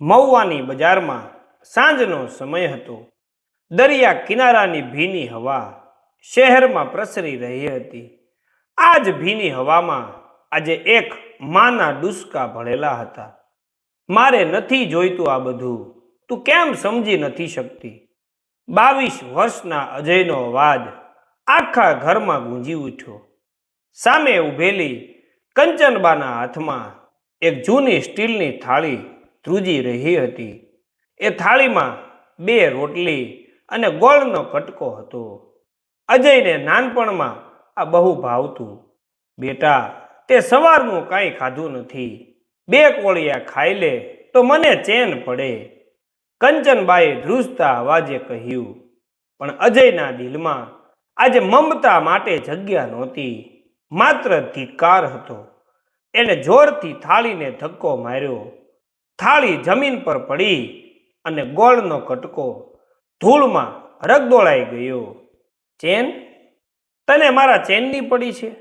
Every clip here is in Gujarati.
મહુવાની બજારમાં સાંજનો સમય હતો. દરિયા કિનારાની ભીની હવા શહેરમાં પ્રસરી રહી હતી. આ જ ભીની હવામાં આજે એક માના ડુસકા ભળેલા હતા. મારે નથી જોઈતું આ બધું. તું કેમ સમજી નથી શકતી? બાવીસ વર્ષના અજયનો અવાજ આખા ઘરમાં ગુંજી ઉઠ્યો. સામે ઊભેલી કંચનબાના હાથમાં એક જૂની સ્ટીલની થાળી ધ્રુજી રહી હતી. એ થાળીમાં બે રોટલી અને ગોળનો કટકો હતો. અજયને નાનપણમાં આ બહુ ભાવતું. બેટા, તે સવારનું કાંઈ ખાધું નથી. બે કોળિયા ખાઈ લે તો મને ચેન પડે. કંચનબાએ ધ્રુજતા અવાજે કહ્યું. પણ અજયના દિલમાં આજે મમતા માટે જગ્યા નહોતી. માત્ર ધિકાર હતો. એણે જોરથી થાળીને ધક્કો માર્યો. થાળી જમીન પર પડી અને ગોળનો કટકો ધૂળમાં રગદોળાઈ ગયો. ચેન, તને મારા ચેનની પડી છે?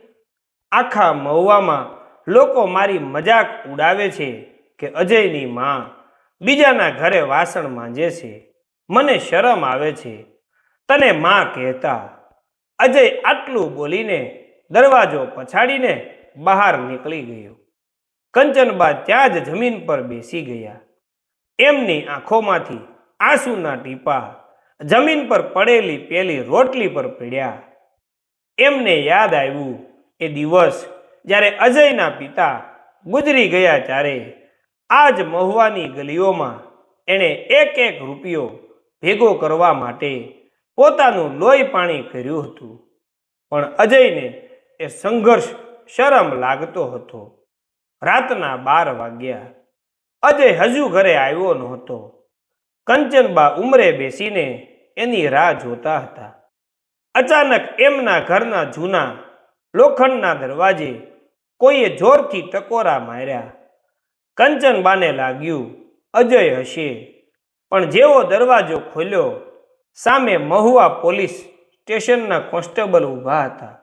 આખા મહુવામાં લોકો મારી મજાક ઉડાવે છે કે અજયની માં બીજાના ઘરે વાસણ માંજે છે. મને શરમ આવે છે. તને માં કહેતા અજય આટલું બોલીને દરવાજો પછાડીને બહાર નીકળી ગયો. કંચનબા ત્યાં જ જમીન પર બેસી ગયા. એમની આંખોમાંથી આંસુના ટીપા જમીન પર પડેલી પેલી રોટલી પર પડ્યા. એમને યાદ આવ્યું એ દિવસ જ્યારે અજયના પિતા ગુજરી ગયા ત્યારે આ જ મહુવાની ગલીઓમાં એણે એક એક રૂપિયો ભેગો કરવા માટે પોતાનું લોહી પાણી કર્યું હતું. પણ અજયને એ સંઘર્ષ શરમ લાગતો હતો. રાતના બાર વાગ્યા. અજય હજુ ઘરે આવ્યો નહોતો. કંચનબા ઉમરે બેસીને એની રાહ જોતા હતા. અચાનક એમના ઘરના જૂના લોખંડના દરવાજે કોઈએ જોરથી ટકોરા માર્યા. કંચનબાને લાગ્યું, અજય હશે. પણ જેવો દરવાજો ખોલ્યો, સામે મહુવા પોલીસ સ્ટેશનના કોન્સ્ટેબલ ઊભા હતા.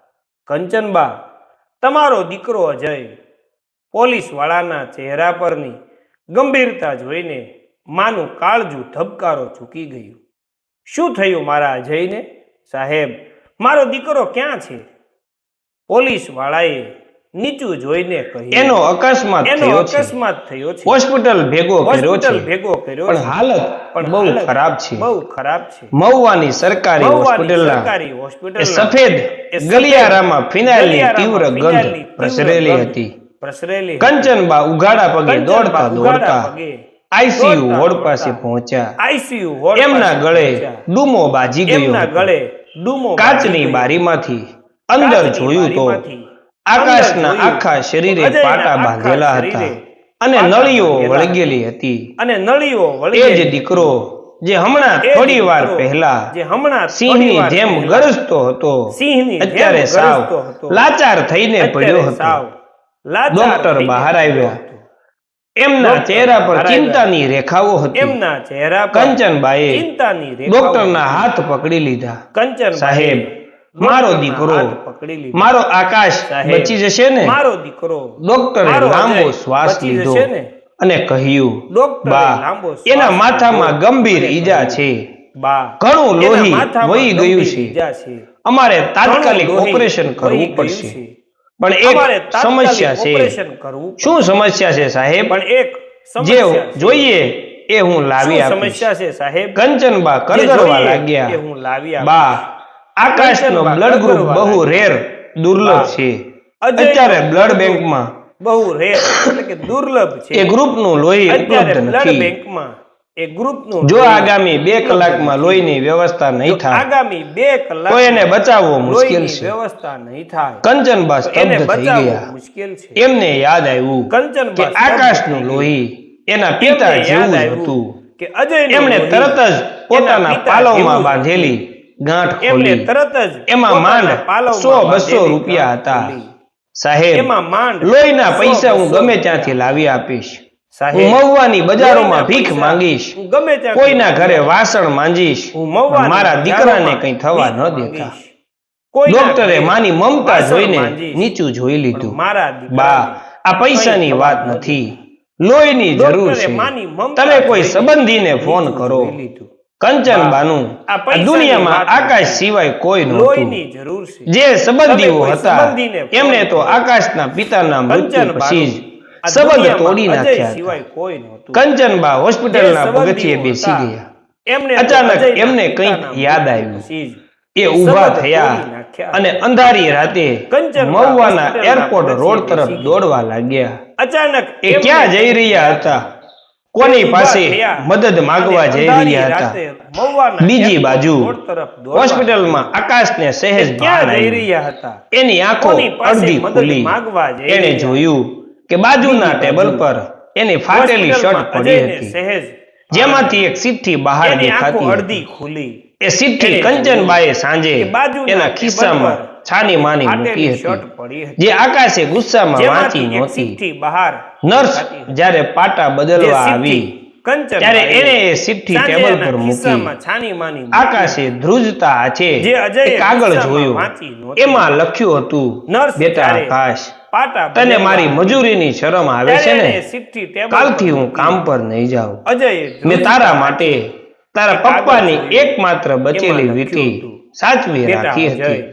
કંચનબા, તમારો દીકરો અજય પોલીસવાળાના ચહેરા પરની ગંભીરતા જોઈને માનું કાળજું ધબકારો ચૂકી ગયું. શું થયું મારા અજયને? સાહેબ મારો દીકરો ક્યાં છે? પોલીસવાળાએ નીચું જોઈને કહ્યું. એનો અકસ્માત એનો અકસ્માત થયો છે. હોસ્પિટલ ભેગો કર્યો છે. ભેગો કર્યો પણ હાલત પણ બહુ ખરાબ છે. બહુ ખરાબ છે. મહુવાની સરકારી હોસ્પિટલ હોસ્પિટલના સરકારી હોસ્પિટલ સફેદ ગલિયારામાં ફિનાઇલની તીવ્ર ગંધ પ્રસરેલી હતી. પ્રસરેલી કંચનબા ઉઘાડા પગે દોડતા દોડતા આઈસીયુ વોર્ડ પાસે પહોંચ્યા. આઈસીયુ વોર્ડ એમના ગળે ડૂમો બાજી ગયો એમના ગળે ડૂમો કાચની બારીમાંથી અંદર જોયું તો આકાશના આખા શરીરે પાટા બાંધેલા હતા અને નળીઓ વળગેલી હતી. અને નળીઓ એ જ દીકરો જે હમણાં થોડી વાર પહેલા જે હમણાં સિંહની ની જેમ ગરજતો હતો સિંહની અત્યારે સાવ લાચાર થઈને પડ્યો હતો. ડોક્ટર બહાર આવ્યો. એમના ચહેરા પર ચિંતાની રેખાઓ હતી. એમના ચહેરા પર કંચનબાઈએ ચિંતાની રેખાઓ ડોક્ટરના હાથ પકડી લીધા. કંચન સાહેબ મારો દીકરો પકડી લીધો. મારો આકાશ બચી જશે ને? મારો દીકરો ડોક્ટરે લાંબો શ્વાસ લીધો અને કહ્યું ડોક્ટરે બા એના માથામાં ગંભીર ઈજા છે. બા ઘણું લોહી વહી ગયું છે. અમારે તાત્કાલિક ઓપરેશન કરવું પડશે. પણ એક સમસ્યા છે. શું સમસ્યા છે સાહેબ? પણ એક જે જોઈએ એ હું લાવી આપું સમસ્યા છે સાહેબ? કંચનબા કરગરવા લાગ્યા. એ હું લાવી આપું બા આકાશનો બ્લડ ગ્રુપ બહુ રેર દુર્લભ છે. અત્યારે બ્લડ બેંક બેંકમાં બહુ રેર એટલે કે દુર્લભ છે. એ ગ્રુપનું લોહી અત્યારે નથી. બ્લડ બેંક બેંકમાં એ ગ્રુપનું જો આગામી બે કલાકમાં લોહીની વ્યવસ્થા નહીં થાય આગામી બે કલાક તો એને બચાવવો મુશ્કેલ છે. વ્યવસ્થા નહીં થાય કંચનબા સ્તબ્ધ થઈ ગયા. મુશ્કેલ છે. એમને યાદ આવ્યું કંચનબા કે આકાશનું લોહી એના પિતા જેવું હતું. કે અજય એમણે તરત જ પોતાના પિતા પાલવમાં બાંધેલી ગાંઠ એમને તરત જ એમાં માંડ સો બસો રૂપિયા હતા. સાહેબ એમાં માંડ લોહીના પૈસા હું ગમે ત્યાંથી લાવી આપીશ. હું મહુવાની બજારોમાં ભીખ માંગીશ ગમે ત્યાંથી કોઈના ઘરે વાસણ માંજીશ હું મહુવાની મારા દીકરાને કંઈ થવા ન દેતા. ડોક્ટરે માની મમતા જોઈને નીચું જોઈ લીધું. મારા બા આ પૈસાની વાત નથી. લોહીની જરૂર છે. તમે કોઈ સંબંધીને ફોન કરો. કંચન બાનુ આ દુનિયામાં આકાશ સિવાય કોઈ નહોતું. જે સંબંધીઓ હતા એમને તો. આકાશના પિતાના મૃત્યુ પછી જ સંબંધ તોડી નાખ્યા કોઈ. કંચનબા હોસ્પિટલના પગથિયે બેસી ગયા. એમને અચાનક એમને કંઈક યાદ આવ્યું. એ ઊભા થયા અને અંધારી રાતે મહુવાના એરપોર્ટ રોડ તરફ દોડવા લાગ્યા. અચાનક એ ક્યાં જઈ રહ્યા હતા? કોની પાસે મદદ માંગવા જઈ રહ્યા હતા? બીજી બાજુ હોસ્પિટલમાં આકાશને સહેજ જઈ રહ્યા હતા? એની આંખો અડધી ખુલી એણે જોયું કે બાજુના ટેબલ પર એની ફાટેલી શર્ટ પડી હતી. જેમાંથી એક ચિઠ્ઠી બહાર દેખાતી અડધી ખુલી. એ એણે કંચનબાએ સાંજે એના ખિસ્સામાં છાની માની મૂકી હતી. જે આકાશે ગુસ્સામાં વાંચી નહોતી. બહાર નર્સ જ્યારે પાટા બદલવા આવી ત્યારે એને એ ચિઠ્ઠી ટેબલ પર મૂકી. આકાશે ધ્રુજતા છે. જે અજયે કાગળ જોયું. એમાં લખ્યું હતું નર્સ બેટા આકાશ પાટા તને મારી મજૂરીની શરમ આવે છે ને? કાલથી હું કામ પર નહીં જાઉં. અજય મેં તારા માટે તારા પપ્પાની એકમાત્ર બચેલી વીંટી સાચવી રાખી હતી.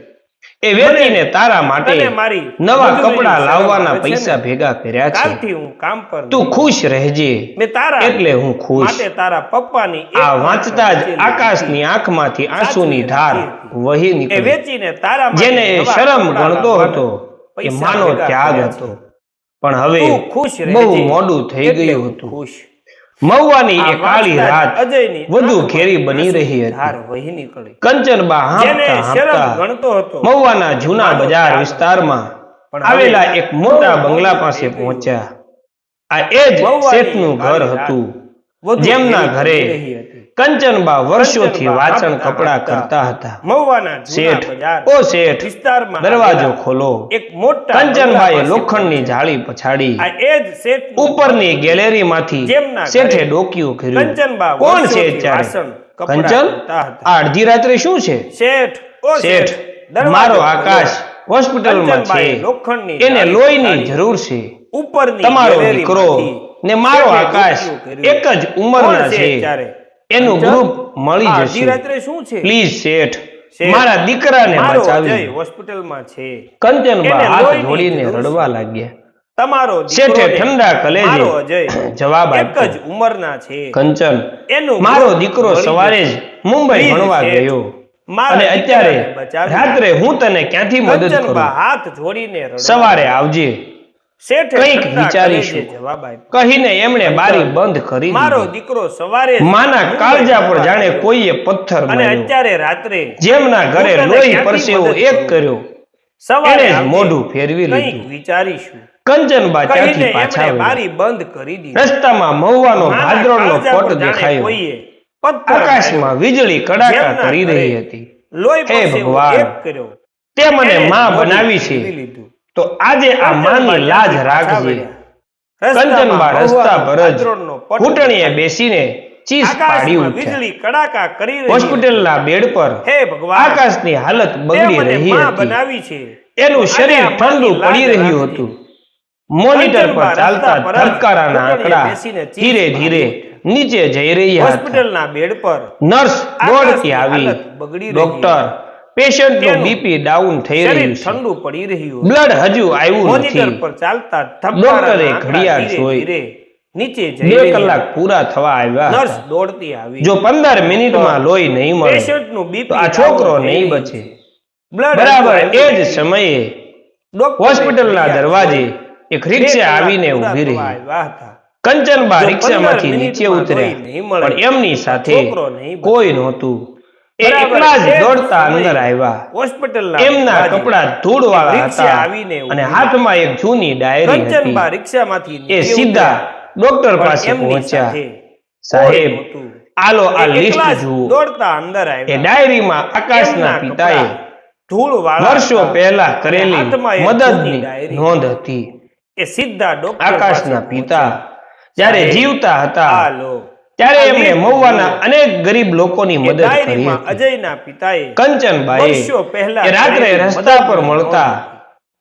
એ વેચીને તારા માટે મારી નવા કપડા લાવવાના? પૈસા ભેગા કર્યા છે. કાલથી હું કામ પર તું ખુશ રહેજે. મેં તારા એટલે હું ખુશ. માટે તારા પપ્પાની આ વાંચતા જ આકાશની આંખમાંથી આંસુની ધાર વહી એ નીકળી. વેચીને તારા માટે જેને શરમ ગણતો હતો. માનો ત્યાગ હતો. પણ હવે ખુશ બહુ મોડું થઈ ગયું હતું. ખુશ. મહુવાની એ કાળી રાત અજયની વધુ ઘેરી બની રહી હતી. કંચનબા જેને હાંફતા હાંફતા ગણતો હતો. મહુવાના જૂના બજાર. વિસ્તારમાં પણ આવેલા એક મોટા બંગલા પાસે પહોંચ્યા. આ એ જ શેઠનું ઘર હતું. જેમના ઘરે. કંચનબા વર્ષોથી વાંચન કપડા કરતા હતા. મહુવાના શેઠ ઓ શેઠ વિસ્તારમાં દરવાજો ખોલો. એક મોટા કંચનબાએ લોખંડની જાળી પછાડી. આ એ જ શેઠ ઉપરની ગેલેરીમાંથી જેમના શેઠે ડોકિયું કર્યું કંચનબા કોણ છે ત્યારે કંચન? આ અડધી રાત્રે શું છે? શેઠ ઓ શેઠ મારો આકાશ હોસ્પિટલમાં છે. લોખંડની એને લોહીની જરૂર છે. ઉપરની તમારો દીકરો ને મારો આકાશ એક જ ઉંમરના છે? એનું ગ્રુપ મળી જશે. રાત્રે શું છે? પ્લીઝ શેઠ મારા દીકરાને બચાવી હોસ્પિટલમાં છે. કંચનબા હાથ જોડીને રડવા લાગ્યા. તમારો શેઠે ઠંડા કલેજે જવાબ એક જ ઉંમરના છે. કંચન એનો મારો દીકરો સવારે જ મુંબઈ ભણવા ગયો. અને અત્યારે રાત્રે હું તને ક્યાંથી મદદ કરું? હાથ જોડીને સવારે આવજે. કંઈક વિચારીશું. કહીને એમણે બારી બંધ કરી મારો દીકરો સવારે માના કાળજા પર જાણે કોઈએ પથ્થર અને અત્યારે રાત્રે જેમના ઘરે લોહી પરસેવો એક કર્યો. સવારે એણે જ આવજે. મોઢું ફેરવી લીધું. વિચારીશું. કંચનબા ત્યાંથી પાછા બારી બંધ કરી દીધી. રસ્તામાં મહુવાનો ભાદરણનો પટ દેખાયો. કોઈએ પથ્થર આકાશમાં વીજળી કડાકા કરી રહી હતી. લોહી પરસેવો એક કર્યો. તે મને માં બનાવી છે. તો આજે આ માની લાજ રાખજે. કંચનબા રસ્તા પર જ ઘૂંટણીએ બેસીને ચીસ પાડી ઉઠ્યા વીજળી કડાકા કરી રહી હોસ્પિટલના બેડ પર હે ભગવાન આકાશની હાલત બગડી રહી બનાવી છે. એનું શરીર ઠંડુ પડી રહ્યું હતું. મોનિટર પર ચાલતા ધબકારાના આંકડા ધીરે ધીરે નીચે જઈ રહ્યા હોસ્પિટલના બેડ પર નર્સ દોડતી આવી ડોક્ટર પેશન્ટનું બીપી ડાઉન થઈ રહ્યું છે. ઠંડુ પડી રહ્યું બ્લડ હજુ આવ્યું મોનિટર નથી. પર ચાલતા ડોક્ટરે ઘડિયાળ જોઈ. નીચે જઈ બે કલાક પૂરા થવા આવ્યા નર્સ દોડતી આવી. જો પંદર મિનિટમાં લોહી નહીં મળે પેશન્ટનું બીપી આ છોકરો નહીં બચે. બરાબર એ જ સમયે હોસ્પિટલના દરવાજે એક રિક્ષા આવીને ઊભી રહી. કંચનબા રિક્ષામાંથી નીચે ઉતરે ઉતર્યા. પણ એમની સાથે કોઈ નહોતું. એ એકલા જ દોડતા અંદર આવ્યા. હોસ્પિટલના એમના કપડા ધૂળવાળા હતા. આવીને અને હાથમાં એક જૂની ડાયરી હતી. રિક્ષામાંથી એ સીધા ડોક્ટર પાસે પહોંચ્યા. સાહેબ આલો આ લિસ્ટ જુઓ. દોડતા અંદર એ ડાયરીમાં આકાશના પિતાએ ધૂળવાળા વર્ષો પહેલા કરેલી મદદની ડાયરી. નોંધ હતી. એ સીધા ડોક્ટર આકાશના પિતા. જ્યારે જીવતા આ હતા લો. ત્યારે એમણે મહુવાના અનેક ગરીબ લોકોની મદદ કરી અજયના પિતાએ કંચનભાઈ પહેલા રાત્રે રસ્તા પર મળતા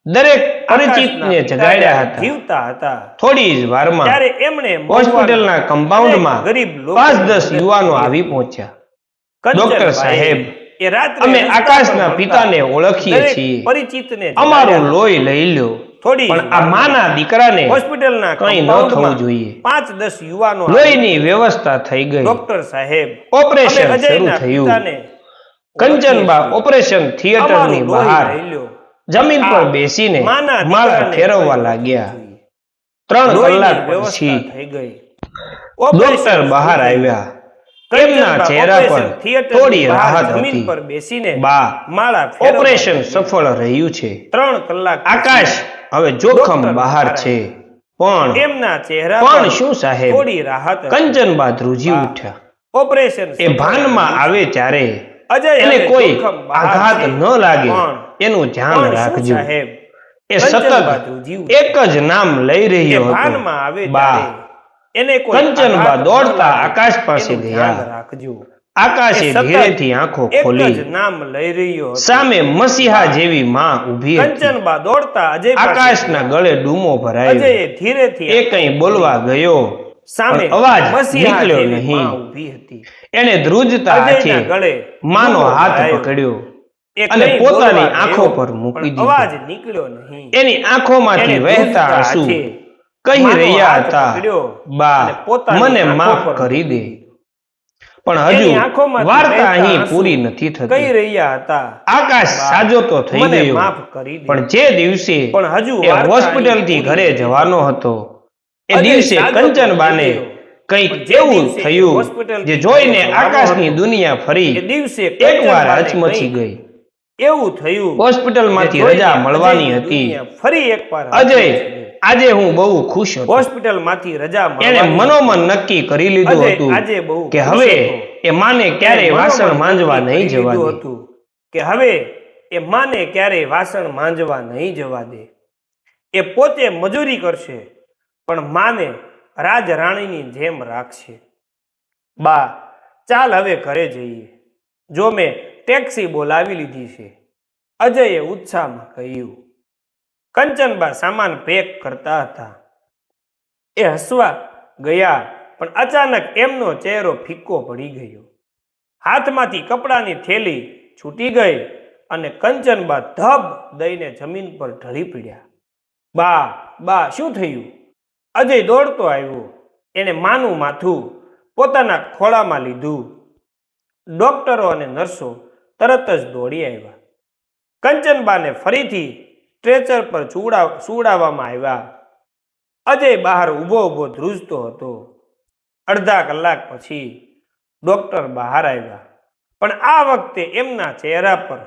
દરેક પરિચિતને જગાડ્યા હતા. જીવતા હતા. થોડી જ વારમાં ત્યારે એમણે હોસ્પિટલના કમ્પાઉન્ડમાં ગરીબ પાંચ દસ યુવાનો આવી પહોંચ્યા. ડોક્ટર સાહેબ, અમે આકાશના પિતાને. ઓળખીએ છીએ. પરિચિતને અમારું લોહી લઈ લો થોડી પણ આ માના દીકરાને હોસ્પિટલના કંઈ ન થવું જોઈએ. પાંચ દસ યુવાનો લોહીની વ્યવસ્થા થઈ ગઈ. ડોક્ટર સાહેબ ઓપરેશન શરૂ થયું. કંચનબા ઓપરેશન થિયેટરની બહાર જમીન પર બેસીને માના માળા ફેરવવા લાગ્યા. ત્રણ કલાક પછી ડોક્ટર બહાર આવ્યા. કંચનબા ચહેરા પર થોડી રાહત હતી. પર બેસીને બા માળા ઓપરેશન સફળ રહ્યું છે. ત્રણ કલાક આકાશ હવે જોખમ બહાર છે. પણ એમના ચહેરા પણ શું સાહેબ? થોડી રાહત કંચનબા ધ્રુજી ઉઠ્યા. ઓપરેશન એ ભાનમાં આવે ત્યારે અજય એને કોઈ આઘાત ન લાગે. એનું ધ્યાન રાખજો. સાહેબ? એ સતત. એક જ નામ લઈ રહ્યો હતો. ભાનમાં આવે બા ત્યારે એને કોઈ કંચનબા દોડતા આકાશ પાસે ગયા. રાખજો. આકાશે ધીરેથી આંખો ખોલી નામ લઈ રહ્યો સામે મસીહા જેવી માં ઊભી કંચનબા દોડતા અજય આકાશના ગળે ડૂમો ભરાયો. અજય ધીરેથી એ કંઈ બોલવા ગયો. સામે અવાજ નીકળ્યો નહીં. ઊભી હતી. એને ધ્રુજતા હાથે ગળે માનો હાથ. પકડ્યો અને પોતાની આંખો પર મૂકી દીધો. અવાજ નીકળ્યો નહીં. એની આંખોમાંથી વહેતા આંસુ કહી રહ્યા હતા? બા મને માફ કરી દે. પણ હજુ વાર્તા અહીં પૂરી નથી કહી રહ્યા હતા? આકાશ સાજો તો થઈ ગયો માફ કરી પણ જે દિવસે પણ હજુ એ હોસ્પિટલથી ઘરે જવાનો હતો. એ દિવસે કંચનબાને કંઈક એવું થયું જે જોઈને આકાશની દુનિયા ફરી દિવસે એકવાર હચમચી ગઈ. એવું થયું. હોસ્પિટલમાંથી રજા મળવાની હતી. ફરી એકવાર અજય. આજે હું બહુ ખુશ હતો. હોસ્પિટલમાંથી રજા એને મનોમન નક્કી કરી લીધું હતું આજે બહુ કે હવે એ માને ક્યારે વાસણ માંજવા નહીં જવા હતું કે હવે એ માને ક્યારે વાસણ માંજવા નહીં જવા દે. એ પોતે મજૂરી કરશે પણ માને રાજ રાણીની જેમ રાખશે. બા ચાલ હવે ઘરે જઈએ. જો મેં ટેક્સી બોલાવી લીધી છે. અજયે ઉત્સાહમાં કહ્યું કંચનબા સામાન પેક કરતા હતા. એ હસવા ગયા, પણ અચાનક એમનો ચહેરો ફિક્કો પડી ગયો. હાથમાંથી કપડાની થેલી છૂટી ગઈ અને કંચનબા ધબ દઈને જમીન પર ઢળી પડ્યા. બા બા, શું થયું? અજય દોડતો આવ્યો. એણે માનું માથું પોતાના ખોળામાં લીધું. ડોક્ટરો અને નર્સો તરત જ દોડી આવ્યા. કંચનબાને ફરીથી સ્ટ્રેચર પર ચૂડા સુવડાવવામાં આવ્યા. અજય બહાર ઊભો ઊભો ધ્રુજતો હતો. અડધા કલાક પછી ડૉક્ટર બહાર આવ્યા. પણ આ વખતે એમના ચહેરા પર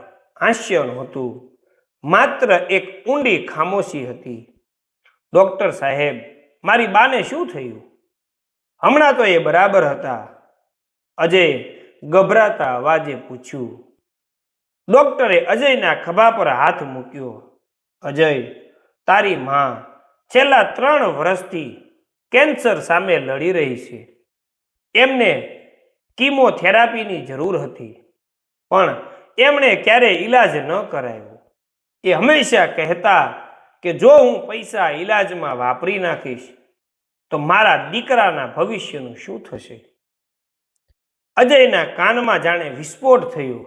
હાસ્ય નહોતું માત્ર એક ઊંડી ખામોશી હતી. ડૉક્ટર સાહેબ, મારી બાને શું થયું? હમણાં તો એ બરાબર હતા. અજય ગભરાતા અવાજે પૂછ્યું. ડૉક્ટરે અજયના ખભા પર હાથ મૂક્યો. અજય, તારી માં છેલ્લા ત્રણ વર્ષથી કેન્સર સામે લડી રહી છે. એમને કીમોથેરાપીની જરૂર હતી, પણ એમણે ક્યારેય ઈલાજ ન કરાયો એ હંમેશા કહેતા કે જો હું પૈસા ઈલાજમાં વાપરી નાખીશ, તો મારા દીકરાના ભવિષ્યનું શું થશે? અજયના કાનમાં જાણે વિસ્ફોટ થયો,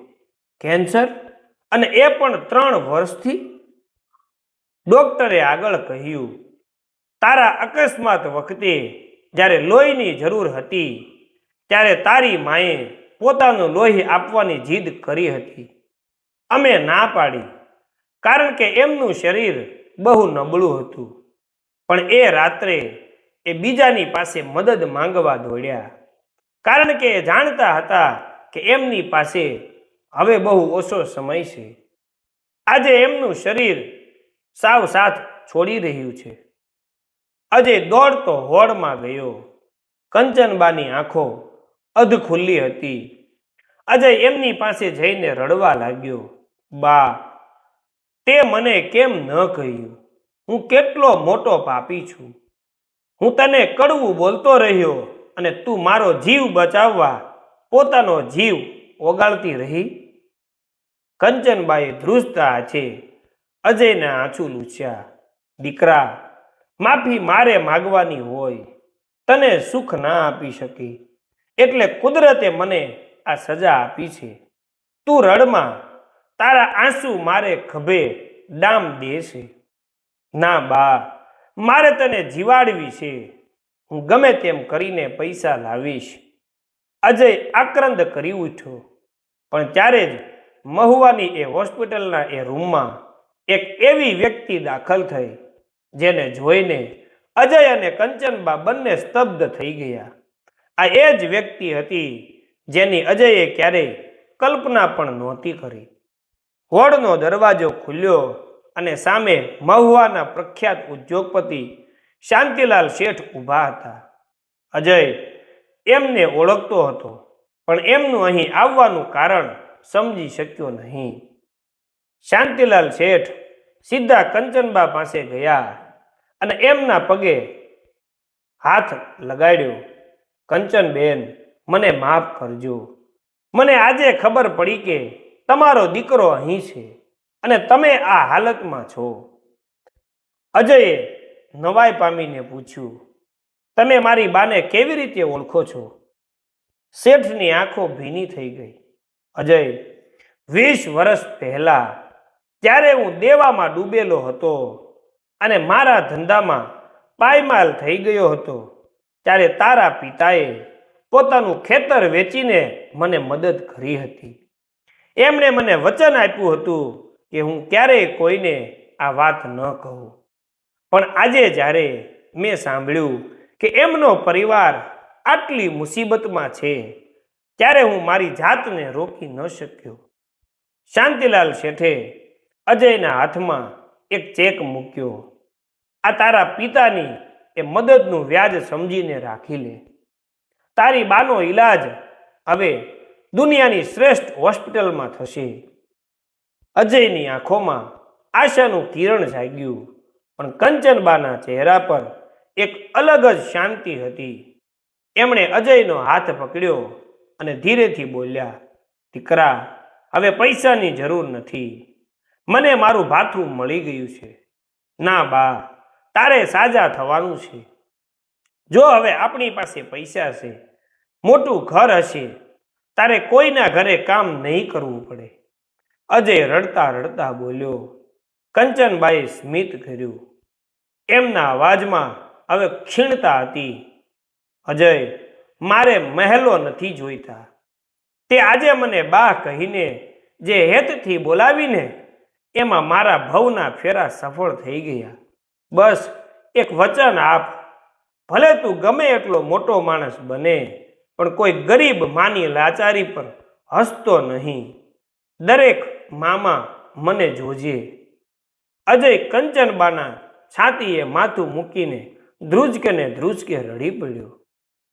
કેન્સર, અને એ પણ ત્રણ વર્ષથી ડોક્ટરે આગળ કહ્યું, તારા અકસ્માત વખતે જ્યારે લોહીની જરૂર હતી, ત્યારે તારી માએ પોતાનું લોહી આપવાની જીદ કરી હતી. અમે ના પાડી, કારણ કે એમનું શરીર બહુ નબળું હતું. પણ એ રાત્રે એ બીજાની પાસે મદદ માંગવા દોડ્યા. કારણ કે એ જાણતા હતા કે એમની પાસે હવે બહુ ઓછો સમય છે. આજે એમનું શરીર સાવ સાથ છોડી રહ્યું છે. અજય દોડતો હોડમાં ગયો. કંચનબાની આંખો અધ ખુલ્લી હતી. અજય એમની પાસે જઈને રડવા લાગ્યો. બા, તે મને કેમ ન કહ્યું? હું કેટલો મોટો પાપી છું. હું તને કડવું બોલતો રહ્યો અને તું મારો જીવ બચાવવા પોતાનો જીવ ઓગાળતી રહી? કંચનબાએ ધ્રુજતા છે. અજયને આંચું લૂછ્યા દીકરા, માફી મારે માગવાની હોય, તને સુખ ના આપી શકી, એટલે કુદરતે મને આ સજા આપી છે. તું રડમાં, તારા આંસુ મારે ખભે ડામ દેશે ના બા, મારે તને જીવાડવી છે. હું ગમે તેમ કરીને પૈસા લાવીશ. અજય આક્રંદ કરી ઉઠ્યો. પણ ત્યારે જ મહુવાની એ હોસ્પિટલના એ રૂમમાં એક એવી વ્યક્તિ દાખલ થઈ, જેને જોઈને અજય અને કંચનબા બંને સ્તબ્ધ થઈ ગયા. આ એ જ વ્યક્તિ હતી જેની અજયે ક્યારેય કલ્પના પણ નહોતી કરી. હોડનો દરવાજો ખુલ્યો અને સામે મહુવાના પ્રખ્યાત ઉદ્યોગપતિ શાંતિલાલ શેઠ ઊભા હતા. અજય એમને ઓળખતો હતો, પણ એમનું અહીં આવવાનું કારણ સમજી શક્યો નહીં. શાંતિલાલ શેઠ સીધા કંચનબા પાસે ગયા અને એમના પગે હાથ લગાડ્યો. કંચનબેન, મને માફ કરજો. મને આજે ખબર પડી કે તમારો દીકરો અહીં છે અને તમે આ હાલતમાં છો. અજયે નવાઈ પામીને પૂછ્યું, તમે મારી બાને કેવી રીતે ઓળખો છો? શેઠની આંખો ભીની થઈ ગઈ. અજય વીસ વર્ષ પહેલા ત્યારે હું દેવામાં ડૂબેલો હતો અને મારા ધંધામાં પાયમાલ થઈ ગયો હતો. ત્યારે તારા પિતાએ પોતાનું ખેતર વેચીને મને મદદ કરી હતી. એમણે મને વચન આપ્યું હતું કે હું ક્યારેય કોઈને આ વાત ન કહું. પણ આજે જ્યારે મેં સાંભળ્યું કે એમનો પરિવાર આટલી મુસીબતમાં છે, ત્યારે હું મારી જાતને રોકી ન શક્યો. શાંતિલાલ શેઠે અજયના હાથમાં એક ચેક મૂક્યો. આ તારા પિતાની એ મદદનું વ્યાજ સમજીને રાખી લે. તારી બાનો ઈલાજ હવે દુનિયાની શ્રેષ્ઠ હોસ્પિટલમાં થશે. અજયની આંખોમાં આશાનું કિરણ જાગ્યું, પણ કંચનબાના ચહેરા પર એક અલગ જ શાંતિ હતી. એમણે અજયનો હાથ પકડ્યો અને ધીરેથી બોલ્યા, દીકરા, હવે પૈસાની જરૂર નથી. મને મારું ભાથરું મળી ગયું છે. ના બા, તારે સાજા થવાનું છે. જો હવે આપણી પાસે પૈસા છે, મોટું ઘર હશે, તારે કોઈના ઘરે કામ નહીં કરવું પડે. અજય રડતા રડતા બોલ્યો. કંચનબાઈ સ્મિત કર્યું. એમના અવાજમાં હવે ક્ષીણતા હતી. અજય, મારે મહેલો નથી જોઈતા. તે આજે મને બા કહીને જે હેતથી બોલાવીને એમાં મારા ભવના ફેરા સફળ થઈ ગયા. બસ, એક વચન આપ. ભલે તું ગમે એટલો મોટો માણસ બને, પણ કોઈ ગરીબ માની લાચારી પર હસતો નહીં. દરેક મામા મને જોજે. અજય કંચનબાના છાતીએ માથું મૂકીને ધ્રુજકે ને ધ્રુજકે રડી પડ્યો.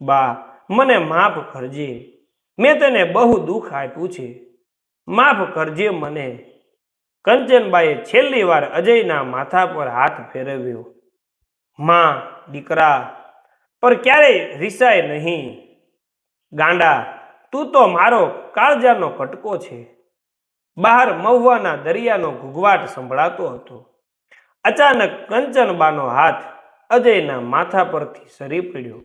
બા, મને માફ કરજે. મેં તને બહુ દુઃખ આપ્યું છે. માફ કરજે મને. કંચનબાએ છેલ્લી વાર અજયના માથા પર હાથ ફેરવ્યો. માં, દીકરા, પર ક્યારેય રિસાય નહીં. ગાંડા, તું તો મારો કાળજાનો કટકો છે. બહાર મહુવાના દરિયાનો ઘૂઘવાટ સંભળાતો હતો. અચાનક કંચનબાનો હાથ અજયના માથા પરથી સરી પડ્યો.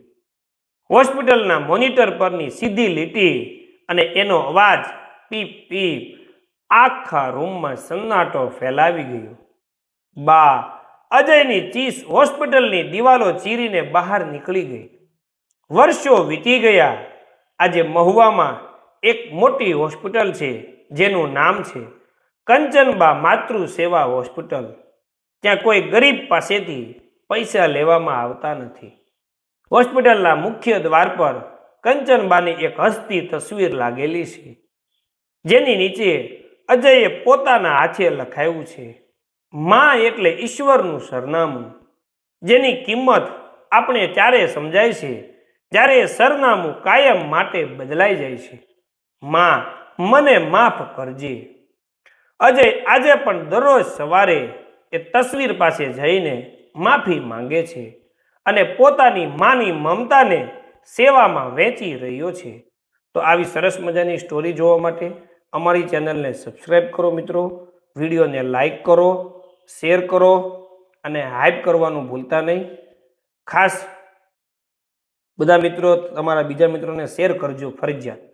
હોસ્પિટલના મોનિટર પરની સીધી લીટી અને એનો અવાજ પીપ પીપ આખા રૂમમાં સન્નાટો ફેલાવી ગયો. બા, અજયની ચીસ હોસ્પિટલની દિવાલો ચીરીને બહાર નીકળી ગઈ. વર્ષો વીતી ગયા. આજે મહુવામાં એક મોટી હોસ્પિટલ છે, જેનું નામ છે કંચનબા માતૃ સેવા હોસ્પિટલ. ત્યાં કોઈ ગરીબ પાસેથી પૈસા લેવામાં આવતા નથી. હોસ્પિટલના મુખ્ય દ્વાર પર કંચનબાની એક હસતી તસવીર લાગેલી છે. જેની નીચે અજયે પોતાના હાથે લખાયું છે, માં એટલે ઈશ્વરનું સરનામું, જેની કિંમત આપણે ત્યારે સમજાય છે, જ્યારે સરનામું કાયમ માટે બદલાઈ જાય છે. માં, મને માફ કરજે. અજય આજે પણ દરરોજ સવારે એ તસવીર પાસે જઈને માફી માંગે છે અને પોતાની માની મમતાને સેવામાં વેચી રહ્યો છે. તો આવી સરસ મજાની સ્ટોરી જોવા માટે અમારી ચેનલને સબસ્ક્રાઈબ કરો મિત્રો, વિડીયોને લાઈક કરો, શેર કરો અને હાઇપ કરવાનું ભૂલતા નહીં. ખાસ બધા મિત્રો, તમારા બીજા મિત્રોને શેર કરજો ફરજિયાત.